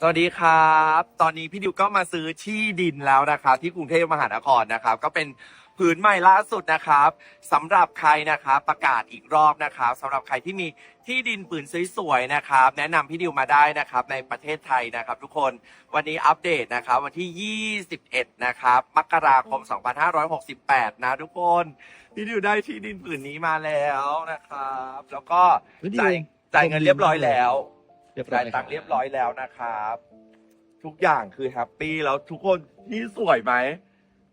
สวัสดีครับ ตอนนี้พี่ดิวก็มาซื้อที่ดินแล้วนะครับ ที่กรุงเทพมหานครนะครับ ก็เป็นผืนใหม่ล่าสุดนะครับสำหรับใครนะครับประกาศอีกรอบนะครับสำหรับใครที่มีที่ดินผืนสวยๆนะครับ แนะนำพี่ดิวมาได้นะครับในประเทศไทยนะครับ ทุกคนวันนี้อัปเดตนะครับวันที่ 21 นะครับมกราคม 2568 นะทุกคนพี่ดิวได้ที่ดินผืนนี้มาแล้วนะครับ แล้วก็พี่ดิวจ่ายจ่ายเงินเรียบร้อยแล้ว เรียบร้อจ่ายยตังค์เรียบร้อยแล้วนะครับ ทุกอย่างคือแฮปปี้แล้วทุกคนนี่สวยไหม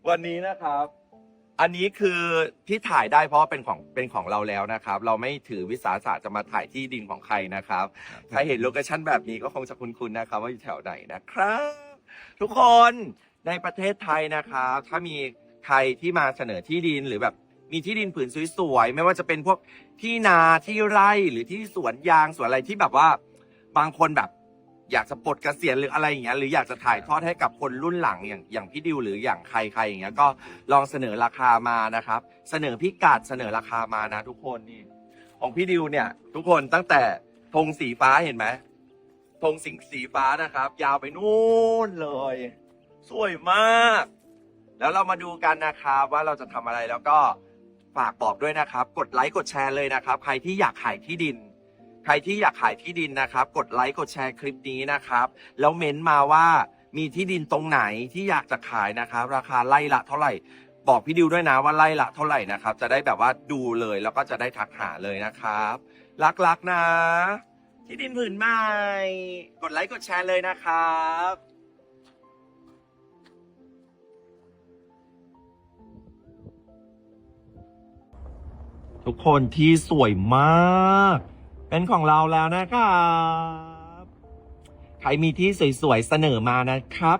วันนี้นะครับ อันนี้คือที่ถ่ายได้เพราะว่าเป็นของเป็นของเราแล้วนะครับ เราไม่ถือวิสาสะจะมาถ่ายที่ดินของใครนะครับใครเห็นโลเคชั่นแบบนี้ก็คงจะคุ้นๆนะครับ ว่าอยู่แถวไหนนะครับ ทุกคนในประเทศไทยนะครับ ถ้ามีใครที่มาเสนอที่ดินหรือแบบมีที่ดินผืนสวยๆ ไม่ว่าจะเป็นพวกที่นาที่ไร่หรือที่สวนยางสวนอะไรที่แบบว่า บางคนแบบ อยากจะปลดเกษียณหรืออะไรอย่างเงี้ยหรืออยากจะถ่ายทอดให้กับคนรุ่นหลังอย่างอย่างพี่ดิวหรืออย่างใครใครอย่างเงี้ยก็ลองเสนอราคามานะครับ เสนอพิกัดเสนอราคามานะ ทุกคนนี่ของพี่ดิวเนี่ย ทุกคนตั้งแต่ธงสีฟ้าเห็นไหมธงสิงสีฟ้านะครับ ยาวไปนู่นเลย สวยมาก แล้วเรามาดูกันนะครับว่าเราจะทำอะไรแล้วก็ฝากบอกด้วยนะครับ กดไลค์กดแชร์เลยนะครับ ใครที่อยากขายที่ดิน ใครที่อยากขายที่ดินนะครับ กดไลค์กดแชร์คลิปนี้นะครับ แล้วเม้นต์มาว่ามีที่ดินตรงไหนที่อยากจะขายนะครับ ราคาไล่ละเท่าไหร่ บอกพี่ดิวด้วยนะว่าไล่ละเท่าไหร่นะครับ จะได้แบบว่าดูเลยแล้วก็จะได้ทักหาเลยนะครับ รักๆนะ ที่ดินผืนใหม่ กดไลค์กดแชร์เลยนะครับทุกคนที่สวยมาก เป็นของเราแล้วนะครับ ใครมีที่สวยๆเสนอมานะครับ